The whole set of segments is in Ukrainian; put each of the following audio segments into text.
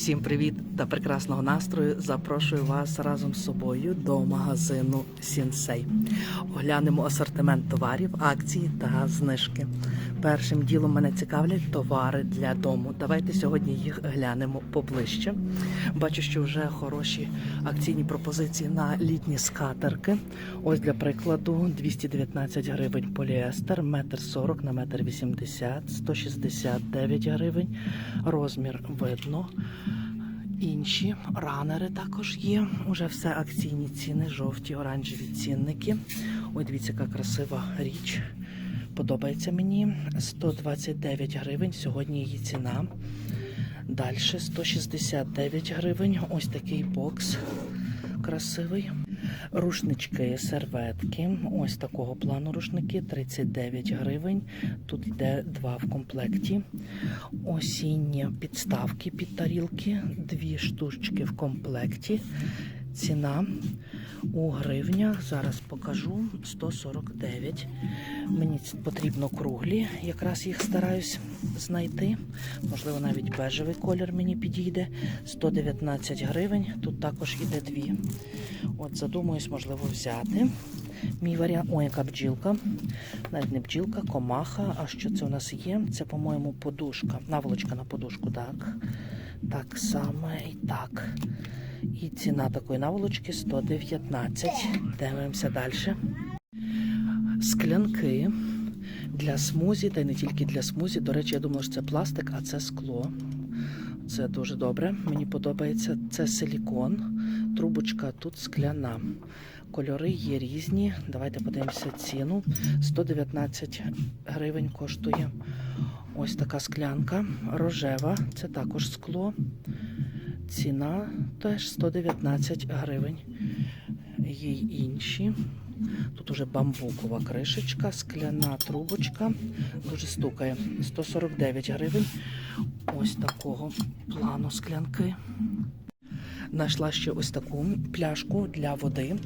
Всім привіт та прекрасного настрою. Запрошую вас разом з собою до магазину Сінсей. Оглянемо асортимент товарів, акції та знижки. Першим ділом мене цікавлять товари для дому. Давайте сьогодні їх глянемо поближче. Бачу, що вже хороші акційні пропозиції на літні скатерки. Ось для прикладу 219 гривень поліестер, метр 40 на метр 80, 169 гривень. Розмір видно. Інші ранери також є. Уже все акційні ціни, жовті, оранжеві цінники. Ой, дивіться, яка красива річ. Подобається мені. 129 гривень. Сьогодні її ціна. Далі 169 гривень. Ось такий бокс красивий. Рушнички, серветки. Ось такого плану рушники 39 гривень. Тут йде два в комплекті. Осінні підставки під тарілки, дві штучки в комплекті. Ціна у гривнях. Зараз покажу 149. Мені потрібно круглі, якраз їх стараюсь знайти. Можливо, навіть бежевий колір мені підійде. 119 гривень. Тут також іде дві. От задумуюсь, можливо, взяти. Мій варіант. Ой, яка бджілка. Навіть не бджілка, комаха. А що це у нас є? Це, по-моєму, подушка. Наволочка на подушку, так. Так саме і так. І ціна такої наволочки 119. Дивимося далі. Склянки для смузі, та й не тільки для смузі. До речі, я думала, що це пластик, а це скло. Це дуже добре. Мені подобається. Це силікон. Трубочка тут скляна. Кольори є різні. Давайте подивимося ціну. 119 гривень коштує. Ось така склянка. Рожева, це також скло. Ціна теж 119 гривень. Є інші. Тут уже бамбукова кришечка, скляна трубочка. Дуже стукає. 149 гривень. Ось такого плану склянки. Знайшла ще ось таку пляшку для води.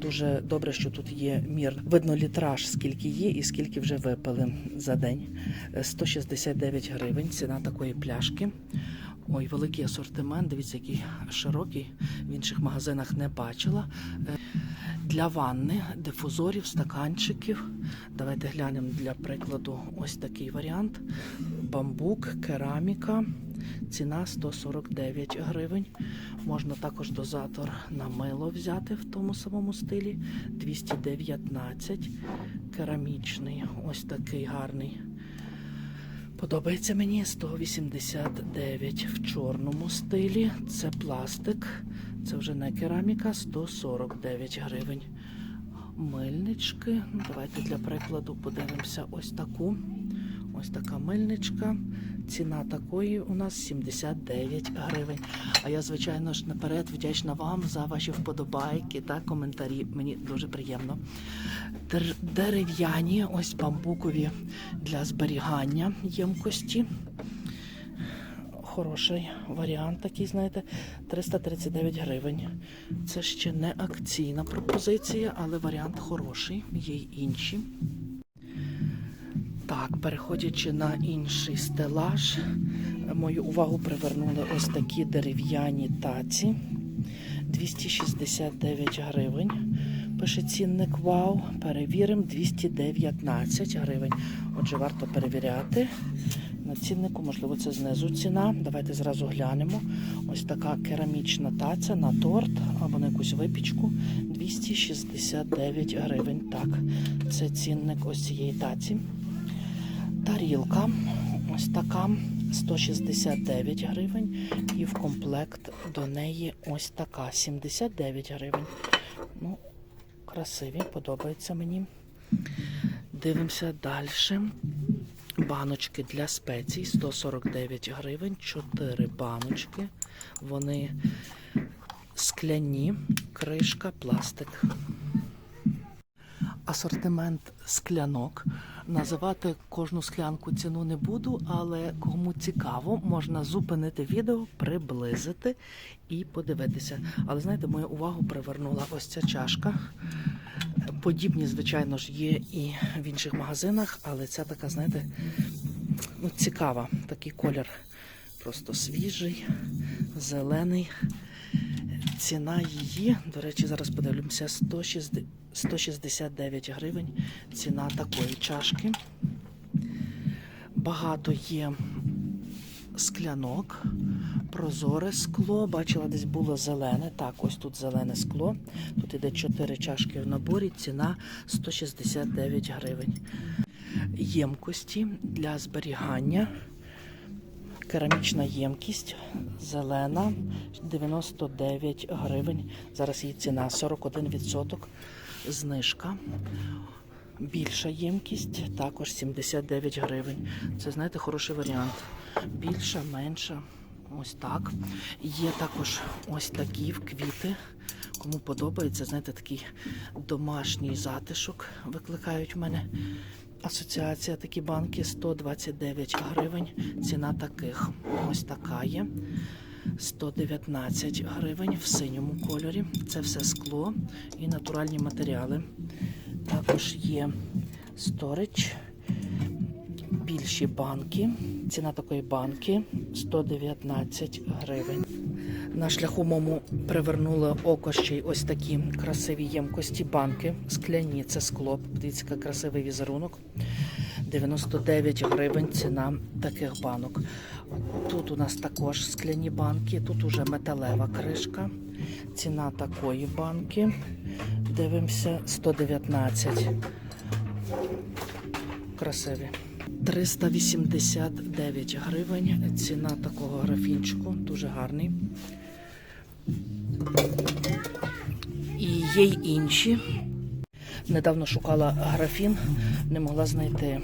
Дуже добре, що тут є мір. Видно літраж, скільки є і скільки вже випили за день. Е, 169 гривень. Ціна такої пляшки. Ой, великий асортимент. Дивіться, який широкий. В інших магазинах не бачила. Е, Для ванни, дифузорів, стаканчиків. Давайте глянемо для прикладу ось такий варіант. Бамбук, кераміка. Ціна 149 гривень. Можна також дозатор на мило взяти в тому самому стилі. 219. Керамічний. Ось такий гарний. Подобається мені 189 в чорному стилі. Це пластик. Це вже не кераміка, 149 гривень. Мильнички. Ну, Давайте для прикладу подивимося ось таку. Ось така мильничка. Ціна такої у нас 79 гривень. А я, звичайно ж, наперед вдячна вам за ваші вподобайки та коментарі. Мені дуже приємно. Дерев'яні, ось бамбукові для зберігання ємкості. Хороший варіант такий, знаєте, 339 гривень. Це ще не акційна пропозиція, але варіант хороший. Є й інші. Так, переходячи на інший стелаж, мою увагу привернули ось такі дерев'яні таці. 269 гривень. Пише цінник вау. Перевіримо 219 гривень. Отже, варто перевіряти. На ціннику, можливо, це знизу ціна. Давайте зразу глянемо. Ось така керамічна таця на торт або на якусь випічку. 269 гривень. Так, це цінник ось цієї таці. Тарілка ось така 169 гривень. І в комплект до неї ось така 79 гривень. Ну, красиві, подобається мені. Дивимося далі. Баночки для спецій 149 гривень, 4 баночки. Вони скляні, кришка, пластик. Асортимент склянок. Називати кожну склянку ціну не буду, але кому цікаво, можна зупинити відео, приблизити і подивитися. Але знаєте, мою увагу привернула ось ця чашка. Подібні, звичайно ж, є і в інших магазинах, але ця така, знаєте, ну, цікава, такий колір Просто свіжий, зелений. Ціна її, до речі, зараз подивимося, 169 гривень. Ціна такої чашки. Багато є склянок, прозоре скло. Бачила, десь було зелене. Так, ось тут зелене скло. Тут іде 4 чашки в наборі, ціна 169 гривень. Ємкості для зберігання. Керамічна ємкість зелена 99 гривень. Зараз її ціна 41% знижка. Більша ємкість також 79 гривень. Це, знаєте, хороший варіант. Більша, менша. Ось так. Є також ось такі в квіти. Кому подобається, знаєте, такий домашній затишок викликають в мене. Асоціація такі банки 129 гривень. Ціна таких. Ось така є. 119 гривень в синьому кольорі. Це все скло і натуральні матеріали. Також є сторич, більші банки. Ціна такої банки 119 гривень. На шляху мому привернуло око ще й ось такі красиві ємкості банки. Скляні це скло. Дивіться, красивий візерунок. 99 гривень ціна таких банок. Тут у нас також скляні банки, тут уже металева кришка. Ціна такої банки. Дивимося 119. Красиві. 389 гривень. Ціна такого графінчику. Дуже гарний. Є й інші. Недавно шукала графін, не могла знайти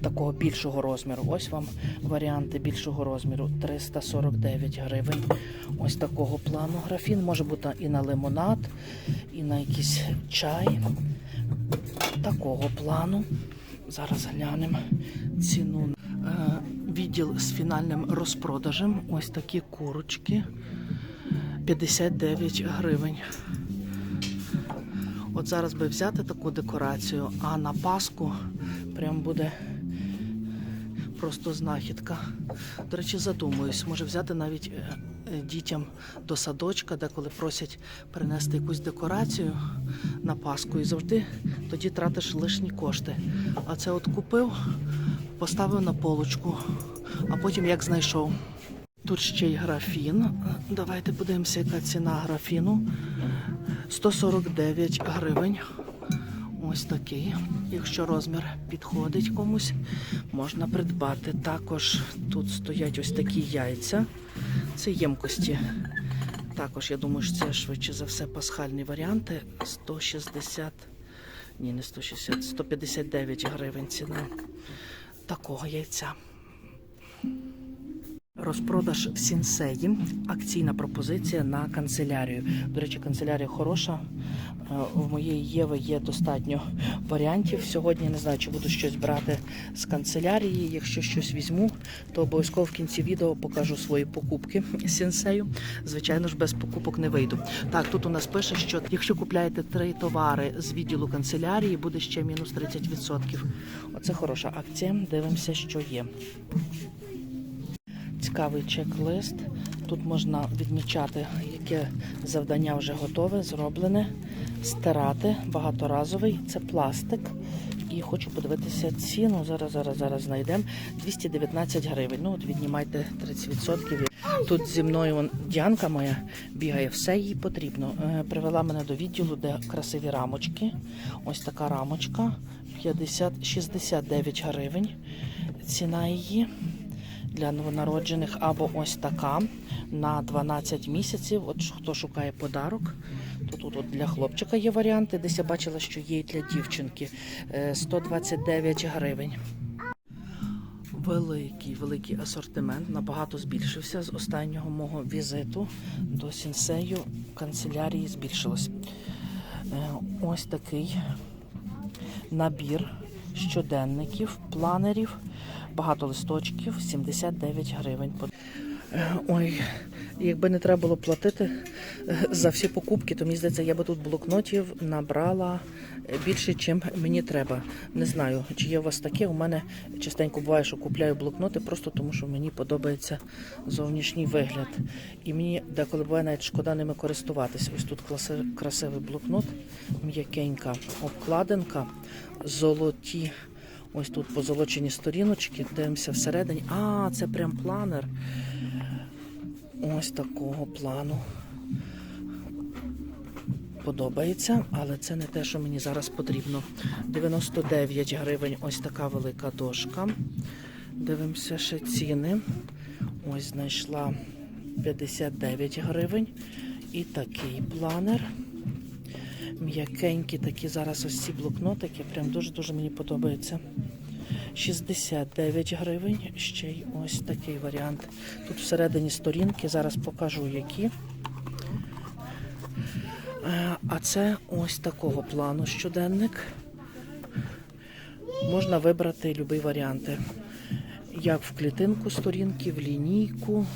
такого більшого розміру. Ось вам варіанти більшого розміру 349 гривень. Ось такого плану графін. Може бути і на лимонад, і на якийсь чай. Такого плану. Зараз глянемо ціну. Е, Відділ з фінальним розпродажем. Ось такі курочки. 59 гривень. От зараз би взяти таку декорацію, а на Пасху прям буде просто знахідка. До речі, задумуюсь, може взяти навіть е, е, дітям до садочка, деколи просять принести якусь декорацію на Пасху і завжди тоді тратиш лишні кошти. А це от купив, поставив на полочку, а потім як знайшов. Тут ще й графін. Давайте подивимося, яка ціна графіну. 149 гривень. Ось такий. Якщо розмір підходить комусь, можна придбати. Також тут стоять ось такі яйця. Це ємкості. Також, я думаю, що це швидше за все пасхальні варіанти. 160, ні, не 160, 159 гривень ціна такого яйця. Розпродаж в сінсеї. Акційна пропозиція на канцелярію. До речі, канцелярія хороша. Е, В моєї Єви є достатньо варіантів. Сьогодні не знаю, чи буду щось брати з канцелярії. Якщо щось візьму, то обов'язково в кінці відео покажу свої покупки сінсею. Звичайно ж, без покупок не вийду. Так, тут у нас пише, що якщо купляєте три товари з відділу канцелярії, буде ще мінус 30%. Оце хороша акція. Дивимося, що є. Цікавий чек-лист. Тут можна відмічати, яке завдання вже готове, зроблене, стирати, багаторазовий, це пластик. І хочу подивитися ціну. Зараз, зараз, зараз знайдемо. 219 гривень. Ну, от віднімайте 30%. Тут зі мною он, Діанка моя бігає, все їй потрібно. Е, Привела мене до відділу, де красиві рамочки. Ось така рамочка. 50, 69 гривень. Ціна її для новонароджених або ось така на 12 місяців. От хто шукає подарок, то тут от для хлопчика є варіанти. Десь я бачила, що є і для дівчинки Е, 129 гривень. Великий, великий асортимент набагато збільшився з останнього мого візиту до сінсею канцелярії збільшилось. Е, Ось такий набір щоденників, планерів, багато листочків, 79 гривень. Ой, якби не треба було платити е, за всі покупки, то мені здається, я би тут блокнотів набрала е, більше, чим мені треба. Не знаю, чи є у вас таке. У мене частенько буває, що купляю блокноти просто тому, що мені подобається зовнішній вигляд. І мені деколи буває навіть шкода ними користуватись. Ось тут красивий блокнот, м'якенька обкладинка, золоті. Ось тут позолочені сторіночки, дивимося всередині. А, це прям планер. Ось такого плану. Подобається, але це не те, що мені зараз потрібно. 99 гривень ось така велика дошка. Дивимося ще ціни. Ось знайшла 59 гривень. І такий планер. М'якенькі такі зараз ось ці блокнотики. Прям дуже-дуже мені подобається. 69 гривень. Ще й ось такий варіант. Тут всередині сторінки, зараз покажу які. А це ось такого плану щоденник. Можна вибрати будь-які варіанти. Як в клітинку сторінки, в лінійку.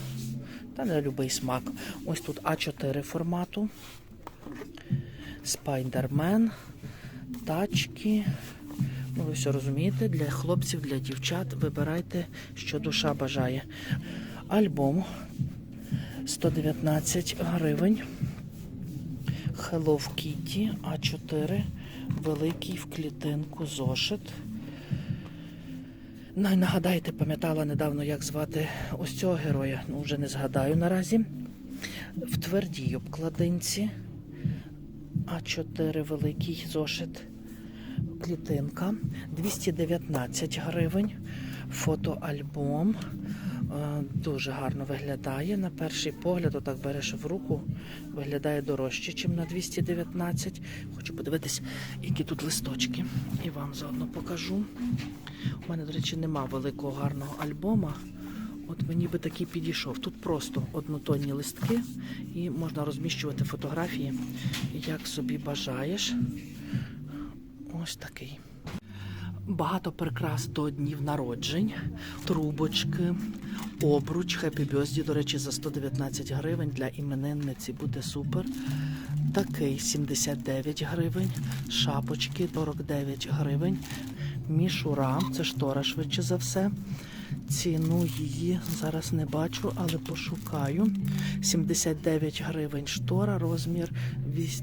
Та на будь-який смак. Ось тут А4 формату. Спайдермен, тачки. Ну, ви все розумієте, для хлопців, для дівчат вибирайте, що душа бажає. Альбом 119 гривень. Hello Kitty А4. Великий в клітинку зошит. Ну, нагадайте, пам'ятала недавно, як звати ось цього героя. Ну, вже не згадаю наразі. В твердій обкладинці. А4 великий зошит. Клітинка 219 гривень. Фотоальбом. Е, Дуже гарно виглядає. На перший погляд, отак береш в руку, виглядає дорожче, ніж на 219. Хочу подивитись, які тут листочки. І вам заодно покажу. У мене, до речі, нема великого гарного альбома. От мені би такий підійшов. Тут просто однотонні листки і можна розміщувати фотографії, як собі бажаєш. Ось такий. Багато прикрас до днів народжень, трубочки, обруч, хеппі бьозді, до речі, за 119 гривень для іменинниці буде супер. Такий 79 гривень, шапочки 49 гривень, мішура, це штора швидше за все. Ціну її зараз не бачу, але пошукаю. 79 гривень штора, розмір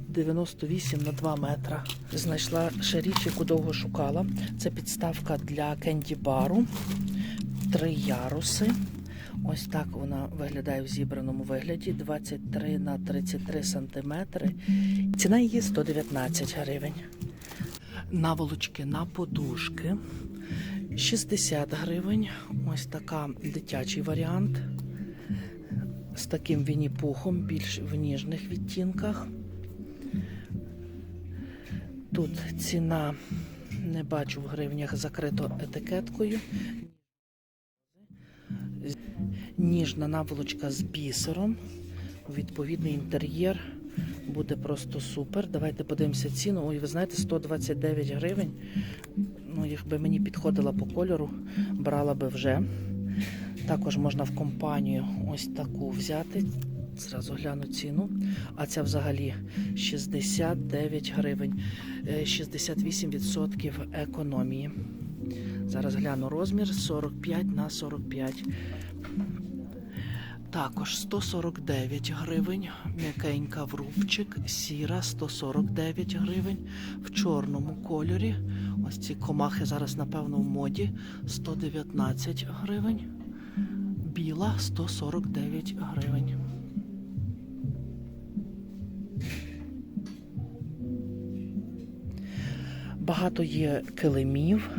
98 на 2 метра. Знайшла ще річ, яку довго шукала. Це підставка для кенді-бару. Три яруси. Ось так вона виглядає в зібраному вигляді 23 на 33 сантиметри. Ціна її 119 гривень. Наволочки на подушки 60 гривень. Ось така дитячий варіант. З таким вінні-пухом, більш в ніжних відтінках. Тут ціна не бачу в гривнях закрито етикеткою. Ніжна наволочка з бісером. Відповідний інтер'єр буде просто супер. Давайте подивимося ціну. Ой, ви знаєте, 129 гривень. Ну, якби мені підходила по кольору, брала би вже. Також можна в компанію ось таку взяти. Зразу гляну ціну. А ця взагалі 69 гривень, Е, 68% економії. Зараз гляну розмір 45 на 45. Також 149 гривень, м'якенька в рубчик, сіра 149 гривень в чорному кольорі. Ось ці комахи зараз, напевно, в моді 119 гривень. Біла 149 гривень. Багато є килимів,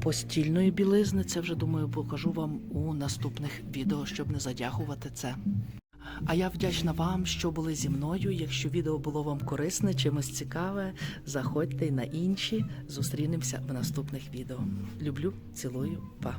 постільної білизни. Це вже думаю покажу вам у наступних відео, щоб не задягувати це. А я вдячна вам, що були зі мною. Якщо відео було вам корисне, чимось цікаве, заходьте на інші. Зустрінемося в наступних відео. Люблю, цілую, па.